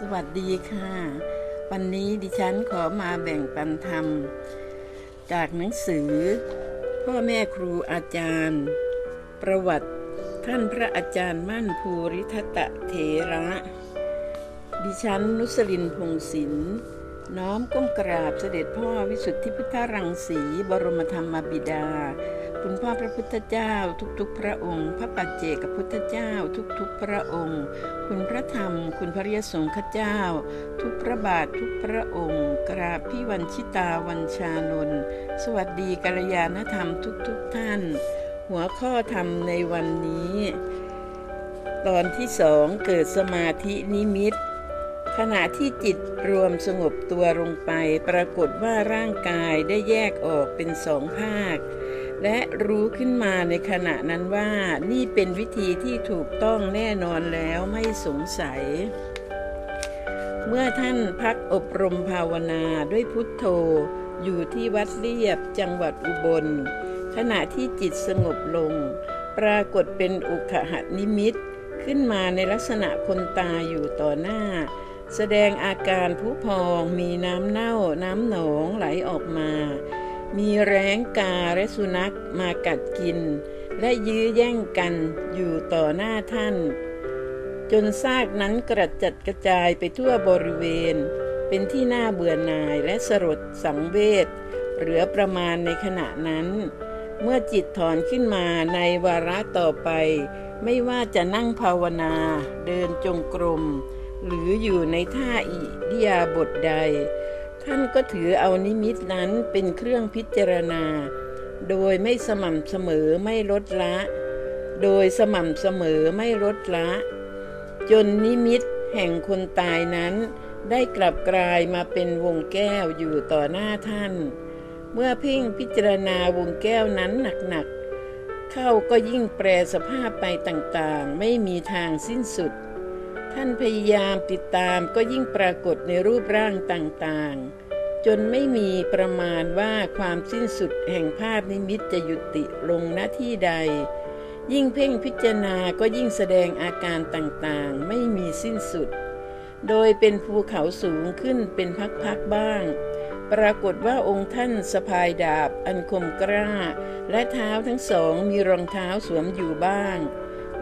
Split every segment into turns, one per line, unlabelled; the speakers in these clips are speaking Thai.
สวัสดีค่ะ วันนี้ดิฉันขอมาแบ่งปันธรรม จากหนังสือ พ่อแม่ครูอาจารย์ ประวัติท่านพระอาจารย์มั่นภูริทัตะเถระ ดิฉันนุสลินพงศิลป์น้อมก้มกราบเสด็จพ่อวิสุทธิพุทธรังสีบรมธรรมบิดา คุณพ่อพระพุทธเจ้า ทุกๆ พระองค์ พระปัจเจกพุทธเจ้า ทุกๆ พระองค์ คุณพระธรรม คุณพระยสงฆ์เจ้า ทุกพระบาททุกพระองค์ กราบพี่วันชิตาวันชานนสวัสดีกัลยาณธรรมทุกๆท่าน หัวข้อธรรมในวันนี้ ตอนที่สองเกิดสมาธินิมิตขณะที่จิตรวมสงบตัวลงไป ปรากฏว่าร่างกายได้แยกออกเป็นสองภาค และรู้ขึ้นมาในขณะนั้นว่านี่เป็นวิธีที่ถูกต้องแน่นอนแล้วไม่สงสัย เมื่อท่านพักอบรมภาวนาด้วยพุทโธ อยู่ที่วัดเรียบจังหวัดอุบล ขณะที่จิตสงบลง ปรากฏเป็นอุคหนิมิต ขึ้นมาในลักษณะคนตาอยู่ต่อหน้า แสดงอาการผุพองมีน้ำเน่าน้ำหนองไหลออกมา มีแร้งกาและสุนัขมากัดกิน และยื้อแย่งกันอยู่ต่อหน้าท่าน จนซากนั้นกระจัดกระจายไปทั่วบริเวณ เป็นที่น่าเบื่อหน่ายและสลดสังเวชเหลือประมาณในขณะนั้น เมื่อจิตถอนขึ้นมาในวาระต่อไป ไม่ว่าจะนั่งภาวนา เดินจงกรม หรืออยู่ในท่าอิริยาบถใด ท่านก็ถือเอานิมิตนั้นเป็นเครื่องพิจารณา โดยไม่สม่ำเสมอไม่ลดละ โดยสม่ำเสมอไม่ลดละ จนนิมิตแห่งคนตายนั้นได้กลับกลายมาเป็นวงแก้วอยู่ต่อหน้าท่าน เมื่อเพ่งพิจารณาวงแก้วนั้นหนักๆ เข้าก็ยิ่งแปรสภาพไปต่างๆ ไม่มีทางสิ้นสุด ท่านพยายามติดตามก็ยิ่งปรากฏในรูปร่างต่างๆ จนไม่มีประมาณว่าความสิ้นสุดแห่งภาพนิมิตจะยุติลงณที่ใด ยิ่งเพ่งพิจารณาก็ยิ่งแสดงอาการต่างๆ ไม่มีสิ้นสุด โดยเป็นภูเขาสูงขึ้นเป็นพักๆบ้าง ปรากฏว่าองค์ท่านสะพายดาบอันคมกล้า และเท้าทั้งสองมีรองเท้าสวมอยู่บ้าง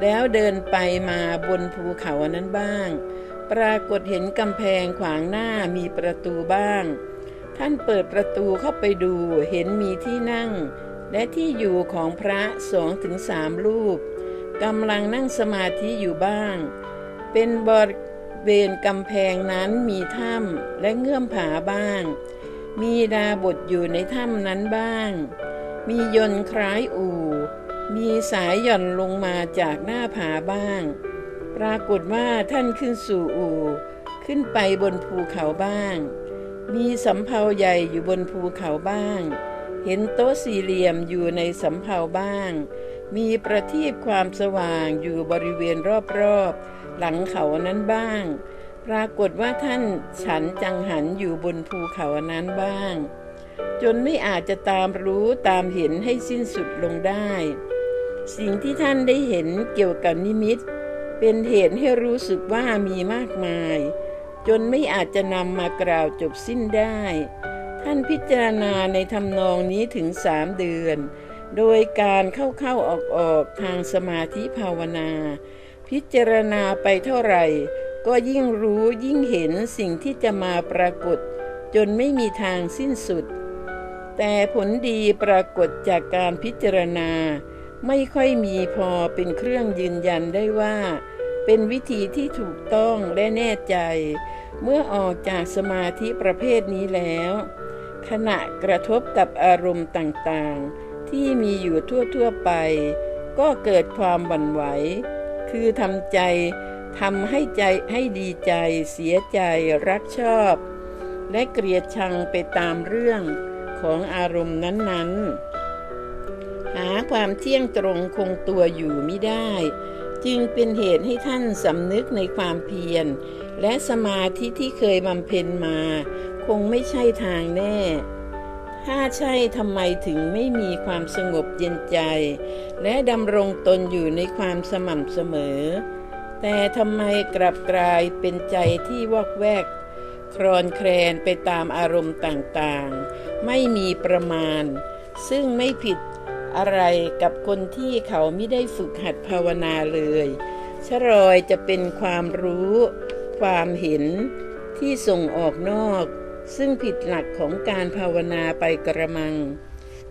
แล้วเดินไปมาบนภูเขานั้นบ้าง ปรากฏเห็นกำแพงขวางหน้ามีประตูบ้าง ท่านเปิดประตูเข้าไปดูเห็นมีที่นั่ง และที่อยู่ของพระสองถึงสามรูปกำลังนั่งสมาธิอยู่บ้าง เป็นบริเวณกำแพงนั้นมีถ้ำและเงื่อมผาบ้าง มีดาบทอยู่ในถ้ำนั้นบ้าง มียนต์คล้ายอู่ มีสายหย่อนลงมาจากหน้าผาบ้าง ปรากฏว่าท่านขึ้นสู่อู่ ขึ้นไปบนภูเขาบ้าง มีสำเภาใหญ่อยู่บนภูเขาบ้าง เห็นโต๊ะสี่เหลี่ยมอยู่ในสำเภาบ้าง มีประทีปความสว่างอยู่บริเวณรอบๆ หลังเขานั้นบ้าง ปรากฏว่าท่านฉันจังหันอยู่บนภูเขานั้นบ้าง จนไม่อาจจะตามรู้ตามเห็นให้สิ้นสุดลงได้ สิ่งที่ท่านได้เห็นเกี่ยวกับนิมิต เป็นเหตุให้รู้สึกว่ามีมากมาย จนไม่อาจจะนำมากล่าวจบสิ้นได้ ท่านพิจารณาในทำนองนี้ถึงสามเดือน โดยการเข้าๆออกๆทางสมาธิภาวนา พิจารณาไปเท่าไหร่ ก็ยิ่งรู้ยิ่งเห็นสิ่งที่จะมาปรากฏ จนไม่มีทางสิ้นสุด แต่ผลดีปรากฏจากการพิจารณา ไม่ค่อยมีพอเป็นเครื่องยืนยันได้ว่า เป็นวิธีที่ถูกต้องและแน่ใจ เมื่อออกจากสมาธิประเภทนี้แล้ว ขณะกระทบกับอารมณ์ต่างๆ ที่มีอยู่ทั่วๆไป ก็เกิดความหวั่นไหว คือทำใจทำให้ใจให้ดีใจเสียใจรักชอบ และเกลียดชังไปตามเรื่องของอารมณ์นั้นๆ ความเที่ยงตรงคงตัวอยู่ไม่ได้ จึงเป็นเหตุให้ท่านสำนึกในความเพียร และสมาธิที่เคยบำเพ็ญมา คงไม่ใช่ทางแน่ ถ้าใช่ทำไมถึงไม่มีความสงบเย็นใจ และดำรงตนอยู่ในความสม่ำเสมอ แต่ทำไมกลับกลายเป็นใจที่วอกแวกครอนแคลนไปตามอารมณ์ต่างๆ ไม่มีประมาณ ซึ่งไม่ผิด อะไรกับคนที่เขาไม่ได้ฝึกหัดภาวนาเลยชรอยจะเป็นความรู้ ความเห็นที่ส่งออกนอก ซึ่งผิดหลักของการภาวนาไปกระมัง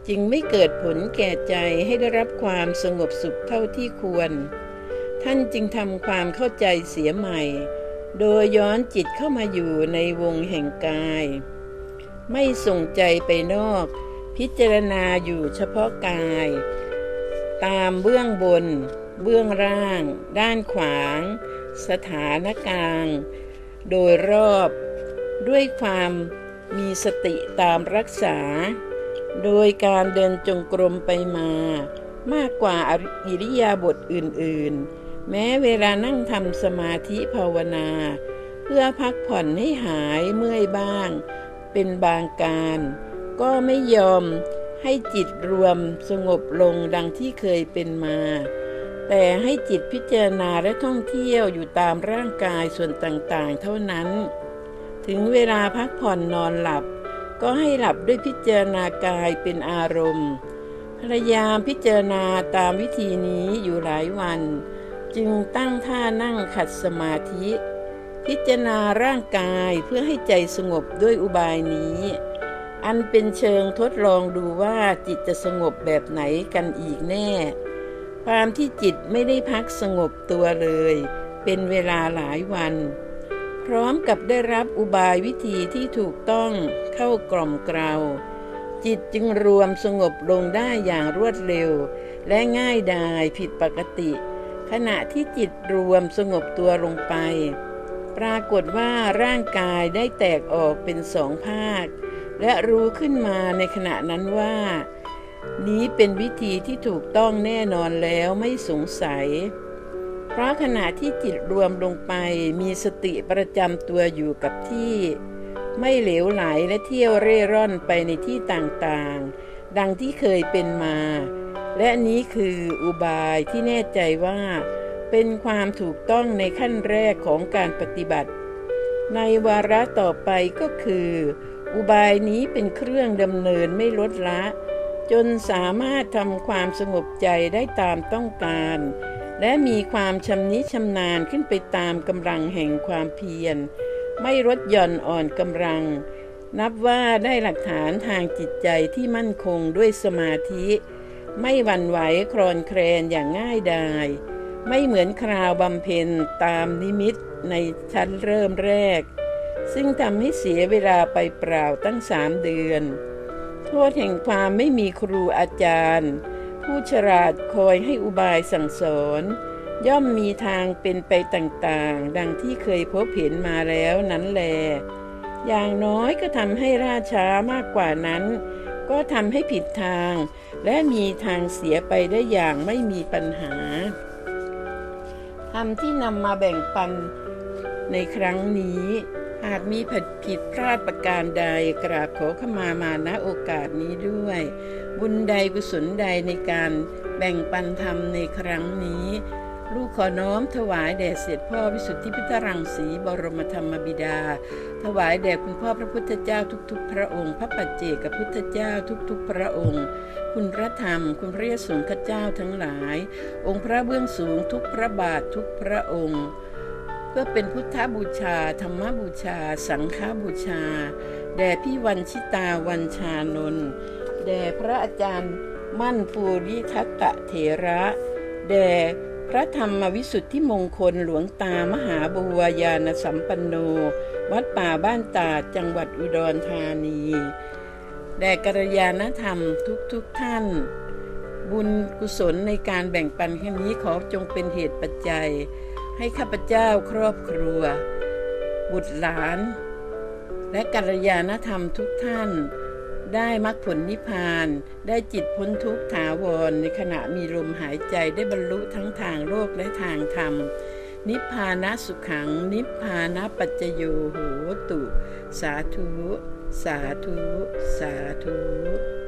จึงไม่เกิดผลแก่ใจให้ได้รับความสงบสุขเท่าที่ควร ท่านจึงทำความเข้าใจเสียใหม่ โดยย้อนจิตเข้ามาอยู่ในวงแห่งกาย ไม่ส่งใจไปนอก พิจารณาอยู่เฉพาะกาย ตามเบื้องบน เบื้องล่าง ด้านขวาง สถานกลาง โดยรอบด้วยความมีสติตามรักษา โดยการเดินจงกรมไปมา มากกว่าอิริยาบถอื่น ๆ แม้เวลานั่งทำสมาธิภาวนา เพื่อพักผ่อนให้หายเมื่อยบ้าง เป็นบางการ ก็ไม่ยอมให้จิตรวมสงบลงดังที่เคยเป็นมา แต่ให้จิตพิจารณาและท่องเที่ยวอยู่ตามร่างกายส่วนต่างๆ เท่านั้น ถึงเวลาพักผ่อนนอนหลับ ก็ให้หลับด้วยพิจารณากายเป็นอารมณ์ พยายามพิจารณาตามวิธีนี้อยู่หลายวัน จึงตั้งท่านั่งขัดสมาธิ พิจารณาร่างกายเพื่อให้ใจสงบด้วยอุบายนี้ อันเป็นเชิงทดลองดูว่าจิตจะสงบแบบไหนกันอีกแน่ ความที่จิตไม่ได้พักสงบตัวเลย เป็นเวลาหลายวัน พร้อมกับได้รับอุบายวิธีที่ถูกต้องเข้ากล่อมเกลาจิตจึงรวมสงบลงได้อย่างรวดเร็ว และง่ายดายผิดปกติ ขณะที่จิตรวมสงบตัวลงไป ปรากฏว่าร่างกายได้แตกออกเป็นสองภาค และรู้ขึ้นมาในขณะนั้นว่า นี้เป็นวิธีที่ถูกต้องแน่นอนแล้วไม่สงสัย เพราะขณะที่จิตรวมลงไปมีสติประจำตัวอยู่กับที่ ไม่เหลวไหลและเที่ยวเร่ร่อนไปในที่ต่างๆ ดังที่เคยเป็นมา และนี้คืออุบายที่แน่ใจว่า เป็นความถูกต้องในขั้นแรกของการปฏิบัติ ในวาระต่อไปก็คือ อุบายนี้เป็นเครื่องดำเนินไม่ลดละ จนสามารถทำความสงบใจได้ตามต้องการ และมีความชำนิชำนาญขึ้นไปตามกำลังแห่งความเพียร ไม่ลดหย่อนอ่อนกำลัง นับว่าได้หลักฐานทางจิตใจที่มั่นคงด้วยสมาธิ ไม่หวั่นไหวคลอนแคลนอย่างง่ายดาย ไม่เหมือนคราวบำเพ็ญตามนิมิตในชั้นเริ่มแรก ซึ่งทำให้เสียเวลาไปเปล่าตั้งสามเดือน โทษแห่งความไม่มีครูอาจารย์ ผู้ฉลาดคอยให้อุบายสั่งสอน ย่อมมีทางเป็นไปต่างๆ ดังที่เคยพบเห็นมาแล้วนั้นแล อย่างน้อยก็ทำให้ราช้ามากกว่านั้น ก็ทำให้ผิดทาง และมีทางเสียไปได้อย่างไม่มีปัญหาธรรมที่นำมาแบ่งปันในครั้งนี้ หากมีผิดผิดพลาดประการใดกราบขอขมามาณโอกาสนี้ด้วย บุญใดกุศลใดในการแบ่งปันธรรมในครั้งนี้ ลูกขอน้อมถวายแด่เสด็จพ่อวิสุทธิพิทรังสีบรมธรรมบิดา ถวายแด่คุณพ่อพระพุทธเจ้าทุก ๆ พระองค์ พระปัจเจกพุทธเจ้าทุก ๆ พระองค์ คุณพระธรรม คุณพระยสงฆ์เจ้าทั้งหลาย องค์พระเบื้องสูงทุกพระบาททุกพระองค์ เพื่อเป็นพุทธบูชา ธรรมบูชา สังฆบูชา แด่พี่วันชิตาวันชานนท์แด่พระอาจารย์มั่นภูริทัตตะเถระ แด่พระธรรมวิสุทธิมงคลหลวงตามหาบัวยานสัมปันโน วัดป่าบ้านตาดจังหวัดอุดรธานี แด่กัลยาณธรรมทุกๆทท่าน บุญกุศลในการแบ่งปันครั้งนี้ขอจงเป็นเหตุปัจจัย ให้ข้าพเจ้าครอบครัว บุตรหลาน และกัลยาณธรรมทุกท่าน ได้มรรคผลนิพพาน ได้จิตพ้นทุกข์ถาวร ในขณะมีลมหายใจได้บรรลุทั้งทางโลกและทางธรรม นิพพานะสุขัง นิพพานะปัจจโยโหตุ สาธุ สาธุ สาธุ